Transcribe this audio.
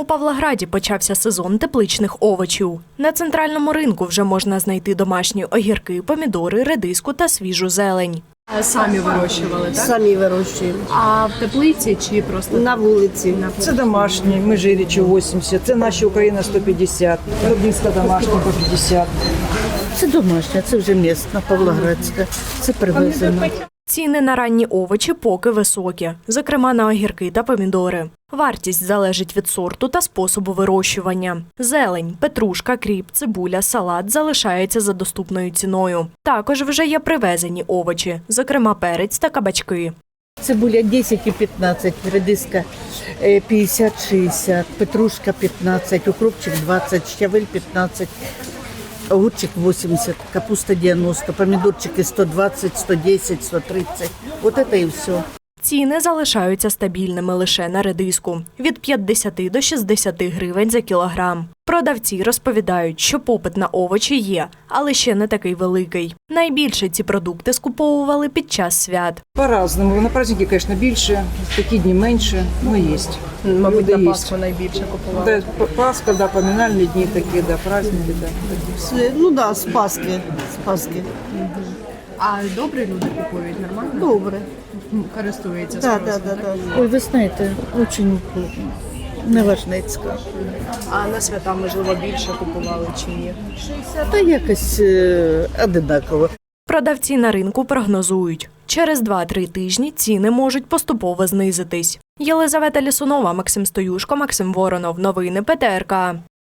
У Павлограді почався сезон тепличних овочів. На центральному ринку вже можна знайти домашні огірки, помідори, редиску та свіжу зелень. Самі вирощували, так? Самі вирощуємо. А в теплиці чи просто На вулиці. Це домашні, ми жирічі 80, це наші Україна 150, Рубінська домашня по 50. Це домашня, це вже місна, Павлоградська. Це привезено. Ціни на ранні овочі поки високі, зокрема на огірки та помідори. Вартість залежить від сорту та способу вирощування. Зелень, петрушка, кріп, цибуля, салат залишаються за доступною ціною. Також вже є привезені овочі, зокрема перець та кабачки. Цибуля 10 і 15, редиска е, 50-60, петрушка 15, укропчик 20, щавель 15, огурчик 80, капуста 90, помидорчики 120, 110, 130. Вот это и все. Ціни залишаються стабільними лише на редиску від 50 до 60 гривень за кілограм. Продавці розповідають, що попит на овочі є, але ще не такий великий. Найбільше ці продукти скуповували під час свят. По-разному. На праздники, звісно, більше, в такі дні менше, ну є. мабуть Люди на є. Пасху найбільше купували? Да, Пасха, да, поминальні дні такі, да, праздники, да. Ну да, з Пасхи. З Пасхи. А добрі люди купують нормально? Добре. Користуються Да, спросом, да, да, так? да. Ой, ви знаєте, дуже неважнецька. А на свята, можливо, більше купували чи ні? Та якось е, одинаково. Продавці на ринку прогнозують, через 2-3 тижні ціни можуть поступово знизитись. Єлизавета Лісунова, Максим Стоюшко, Максим Воронов. Новини ПТРК.